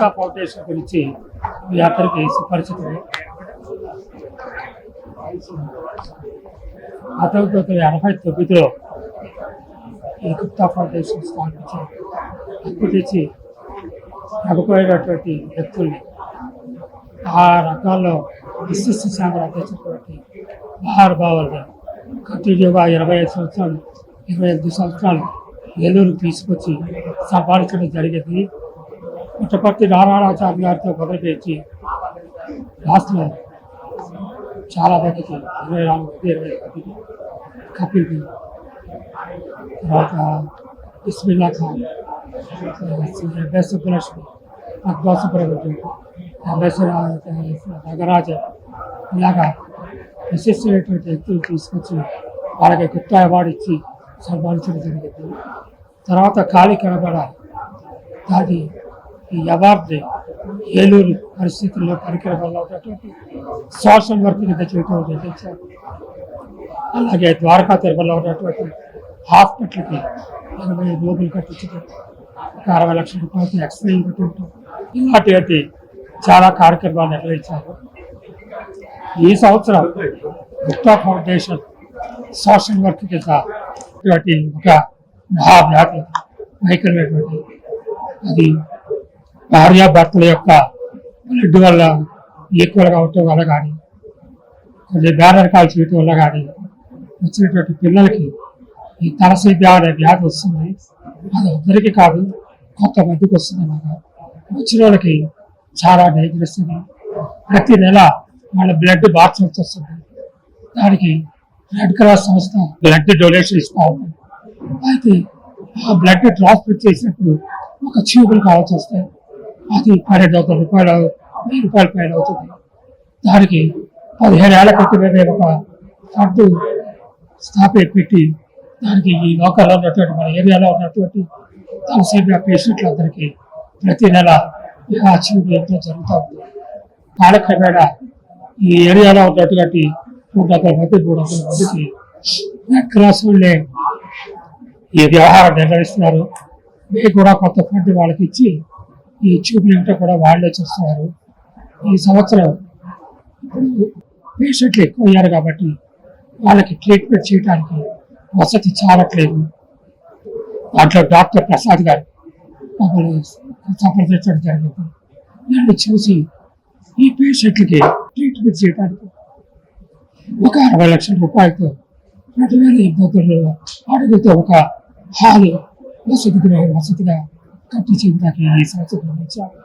Gupta foundation గురించి మీ అందరికీ సుపరిచితమే పంతొమ్మిది వందల ఎనభై తొమ్మిదిలో ఈ గుప్తా ఫౌండేషన్ స్థాపించి అప్పు తెచ్చి ప్రముఖమైనటువంటి వ్యక్తుల్ని ఆ రంగాల్లో విశిష్ట సేవలు అందించినటువంటి మహానుభావుల్ని కంటిన్యూగా ఇరవై ఐదు సంవత్సరాలు ఇరవై ఎనిమిది సంవత్సరాలు ఏలూరు తీసుకొచ్చి సంపాదించడం జరిగింది. పుట్టపర్తి నారాయణాచార్య గారితో మొదలుపెట్టి రాష్ట్రంలో చాలా మందికి ఇరవై నాలుగు మంది ఇరవై ఐదు మందికి కపిల్ దేవ్ తర్వాత బిస్మిల్లా ఖాన్ ఎంఎస్ సుబ్బలక్ష్మి పద్మా సుబ్రహ్మణ్యం ఎంఎస్ నగరాజన్ ఇలాగా విశిష్టమైనటువంటి వ్యక్తులు తీసుకొచ్చి వాళ్ళకి గుప్తా అవార్డు ఇచ్చి సన్మానించడం జరిగింది తర్వాత ఖాళీ కనబడ దాని ఈ అవార్డుని ఏలూరు పరిస్థితుల్లో పరికరం వల్ల ఉన్నటువంటి సోషల్ వర్క్ కింద చేయడం నిర్ణయించారు అలాగే ద్వారకా తిరుమలలో ఉన్నటువంటి హాస్పిటల్కి ఎనభై రూపులు కట్టించడం ఒక అరవై లక్షల రూపాయలకి ఎక్స్రే కట్టడం ఇలాంటివి చాలా కార్యక్రమాలు నిర్వహించారు. ఈ సంవత్సరం గుప్తా ఫౌండేషన్ సోషల్ వర్క్ కింద ఇటువంటి ఒక మహావ్యాధి వైఖరైనటువంటి అది భార్యాభర్తల యొక్క బ్లడ్ వల్ల ఈక్వల్గా ఉండటం వల్ల కానీ కొన్ని బ్యానర్ కాల్ చేయటం వల్ల కానీ వచ్చినటువంటి పిల్లలకి ఈ తలసీమియా అనే వ్యాధి వస్తుంది. అది అందరికీ కాదు కొంతమందికి వస్తుంది అన్నమాట. వచ్చిన వాళ్ళకి చాలా డేంజరస్ అని ప్రతి నెల వాళ్ళ బ్లడ్ మార్చాల్సి వస్తుంది. దానికి రెడ్ క్రాస్ సంస్థ బ్లడ్ డొనేషన్ ఇస్తూ అయితే ఆ బ్లడ్ ట్రాన్స్ఫర్ చేసినప్పుడు ఒక ట్యూబులు కావాల్సి వస్తాయి. అది పన్నెండు వందల రూపాయలు వెయ్యి రూపాయల పైన అవుతుంది. దానికి పదిహేను ఏళ్ళ క్రితమే మేము ఒక ఫండ్ స్థాపి పెట్టి దానికి ఈ లోకల్లో ఉన్నటువంటి మన ఏరియాలో ఉన్నటువంటి తలసేమియా పేషెంట్లందరికీ ప్రతి నెల ఆ ట్యూబ్ జరుగుతూ ఉంది. కాలక్రమేణా ఈ ఏరియాలో ఉన్నటువంటి నూట వందల మంది మూడు వందల మందికి రెడ్ క్రాస్ వాళ్ళే ఈ వ్యవహారం నిర్వహిస్తున్నారు. మేము కూడా కొత్త ఫండ్ వాళ్ళకి ఇచ్చి ఈ ట్యూబ్లు కూడా వాళ్ళే చూస్తున్నారు ఈ సంవత్సరం పేషెంట్లు ఎక్కువ అయ్యారు కాబట్టి వాళ్ళకి ట్రీట్మెంట్ చేయడానికి వసతి చాలట్లేదు. దాంట్లో డాక్టర్ ప్రసాద్ గారు మమ్మల్ని సంప్రదించడం జరిగింది. దాన్ని చూసి ఈ పేషెంట్లకి ట్రీట్మెంట్ చేయడానికి ఒక అరవై లక్షల రూపాయలతో రెండు వేల ఇబ్బందుల్లో అడుగుతో ఒక హాల్ వసతి గృహ వసతిగా కట్టించడానికి ఈ సంవత్సరం ఇచ్చాము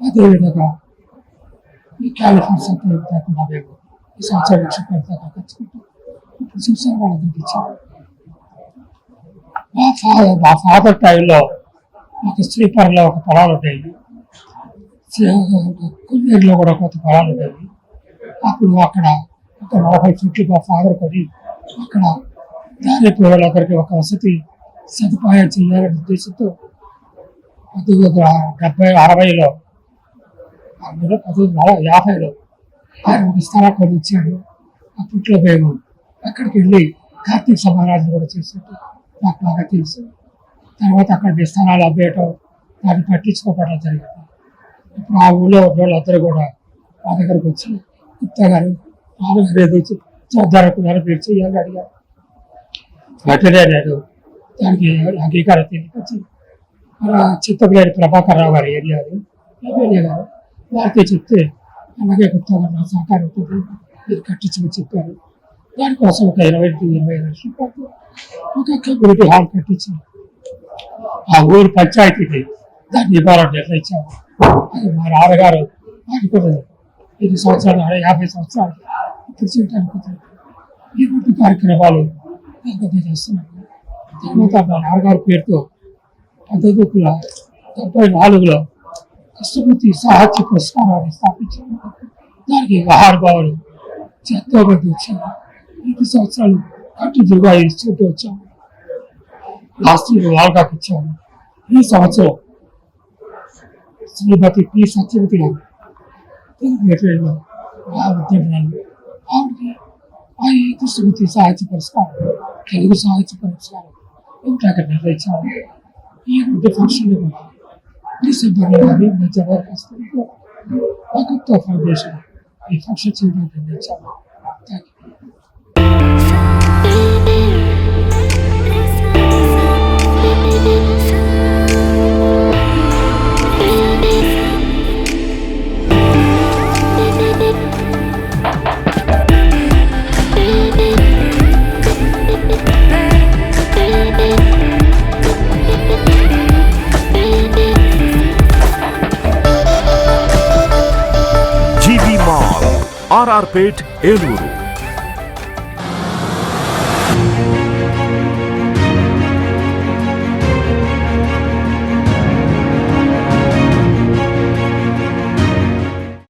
అదేవిధంగా ఈ క్యాలిఫోర్స్ అంతా ఏమి మేము ఈ సంవత్సరం లక్ష దాకా ఖర్చు పెట్టాం ఇప్పుడు చూసారు వాళ్ళందరికీ ఇచ్చాము మా ఫాదర్ మా ఫాదర్ టైంలో మాకు శ్రీపరంలో ఒక పొలాలు ఉండేవి. కొన్నేరులో కూడా కొంత పొలాలు ఉండేవి. అప్పుడు అక్కడ ఒక నలభై ఫీట్లు మా ఫాదర్ కొని అక్కడ దారి పిల్లలందరికీ ఒక వసతి సదుపాయం చేయాలనే ఉద్దేశంతో పంతొమ్మిది వందల డెబ్బై అరవైలో అందులో పంతొమ్మిది వందల యాభైలో ఆయన ఒక స్థలం కొని ఇచ్చాడు అప్పట్లో మేము అక్కడికి వెళ్ళి కార్తీక సమారాధన కూడా చేసినట్టు నాకు బాగా తెలుసు. తర్వాత అక్కడ మీ స్థలాలు అమ్మేయటం దాన్ని పట్టించుకోవడం జరిగింది. ఇప్పుడు ఆ ఊళ్ళో వాళ్ళందరూ కూడా మా దగ్గరకు వచ్చి గుప్తా గారు మామూలుగా ఏదో చూద్దారనుకున్నారు మీరు చేయాలని అడిగారు. వెంటనే నేను దానికి అంగీకారం తెలియకొచ్చి మన చిత్తపల్లి ప్రభాకర్ రావు గారి ఏరియాది ఎమ్మెల్యే గారు వారితో చెప్తే అలాగే గుప్తా గారు నా సహకారం ఉంటుంది మీరు కట్టించమని చెప్పారు. దానికోసం ఒక ఇరవై ఇరవై ఐదు లక్షల రూపాయలు ఒక కమ్యూనిటీ హాల్ కట్టించి ఆ ఊరు పంచాయతీకి దాన్ని ఇవ్వాలని నిర్ణయించాము అది మా నాన్నగారు అనుకున్నది ఎన్ని సంవత్సరాలు యాభై సంవత్సరాలు ఇప్పుడు చేయడానికి ఈ గుడ్డు కార్యక్రమాలు నేను చేస్తున్నాను. తర్వాత మా నాన్నగారి పేరుతో పంతొమ్మిది డెబ్బై నాలుగులో కృష్ణమూర్తి సాహిత్య పురస్కారాన్ని స్థాపించారు. దానికి మహానుభావులు ఎంతో మంది వచ్చారు ఐదు సంవత్సరాలు కంటిన్యూగా ఇస్తుంటూ వచ్చాము లాస్ట్ ఇయర్ వాల్గాకి ఇచ్చాము ఈ సంవత్సరం శ్రీమతి పి సత్యవతి గారు తెలుగు ఆ ఉద్యమాలు ఆవిడకి ఆ కృష్ణమూర్తి సాహిత్య పురస్కారం తెలుగు సాహిత్య పురస్కారం ఏమిటి అక్కడ నిర్వహించాము ఈ రెండు ఫంక్షన్లు కూడా డిసెంబర్ కానీ మధ్య వరకు వస్తుంది आर्पेट एलूर।